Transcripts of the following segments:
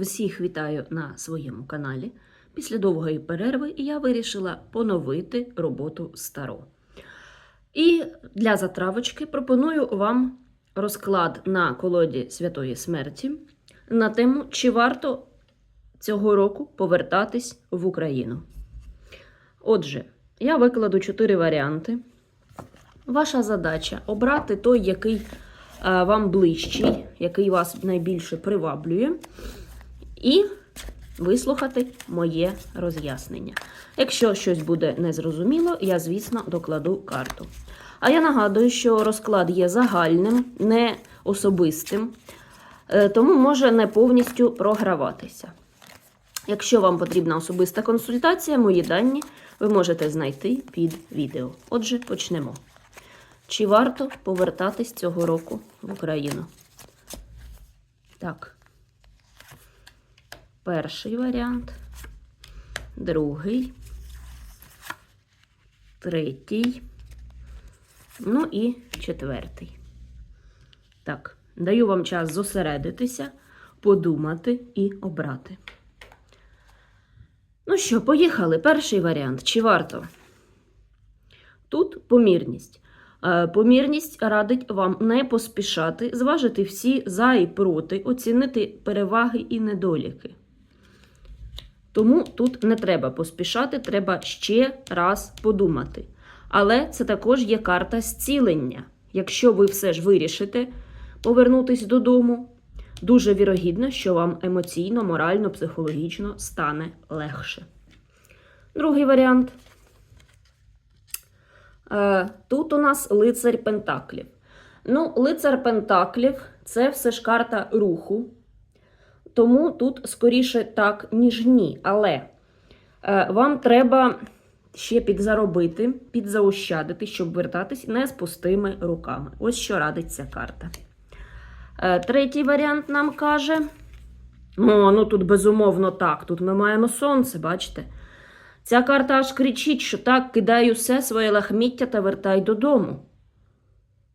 Всіх вітаю на своєму каналі. Після довгої перерви я вирішила поновити роботу старо. І для затравочки пропоную вам розклад на колоді Святої Смерті на тему, чи варто цього року повертатись в Україну. Отже, я викладу чотири варіанти. Ваша задача обрати той, який е, вам ближчий, який вас найбільше приваблює, і вислухати моє роз'яснення. Якщо щось буде незрозуміло, я, звісно, докладу карту. А я нагадую, що розклад є загальним, не особистим, е, тому може не повністю програватися. Якщо вам потрібна особиста консультація, мої дані ви можете знайти під відео. Отже, почнемо. Чи варто повертатись цього року в Україну? Так. Перший варіант, другий, третій, ну і четвертий. Так, даю вам час зосередитися, подумати і обрати. Ну що, поїхали. Перший варіант. Чи варто? Тут помірність. Е, Помірність радить вам не поспішати, зважити всі за і проти, оцінити переваги і недоліки. Тому тут не треба поспішати, треба ще раз подумати. Але це також є карта зцілення. Якщо ви все ж вирішите повернутися додому, дуже вірогідно, що вам емоційно, морально, психологічно стане легше. Другий варіант. Е, Тут у нас лицар Пентаклів. Ну, лицар Пентаклів це все ж карта руху. Тому тут скоріше так, ніж ні. Але е, вам треба ще підзаробити, підзаощадити, щоб вертатись не з пустими руками. Ось що радить ця карта. Е, третій варіант нам каже: О, ну тут безумовно так. Тут ми маємо сонце, бачите? Ця карта аж кричить, що так, кидай усе своє лахміття та вертай додому.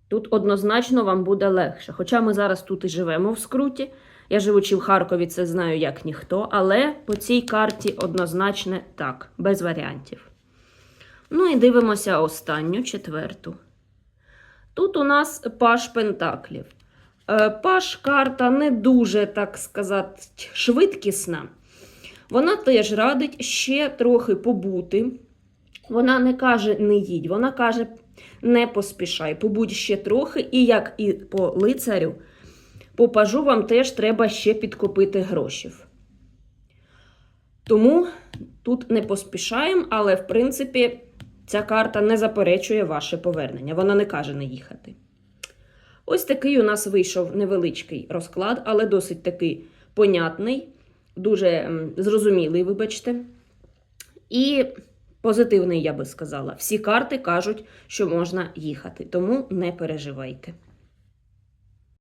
Тут однозначно вам буде легше. Хоча ми зараз тут і живемо в скруті. Я живучи в Харкові, це знаю як ніхто, але по цій карті однозначно так, без варіантів. Ну і дивимося останню четверту. Тут у нас паш Пентаклів. Е, Паш карта не дуже, так сказати, швидкісна. Вона теж радить ще трохи побути. Вона не каже не їдь, вона каже не поспішай, побудь ще трохи, і як і по лицарю, по пажу вам теж треба ще підкопити грошів. Тому тут не поспішаємо, але в принципі ця карта не заперечує ваше повернення. Вона не каже не їхати. Ось такий у нас вийшов невеличкий розклад, але досить такий понятний, дуже зрозумілий, вибачте. І позитивний, я би сказала. Всі карти кажуть, що можна їхати, тому не переживайте.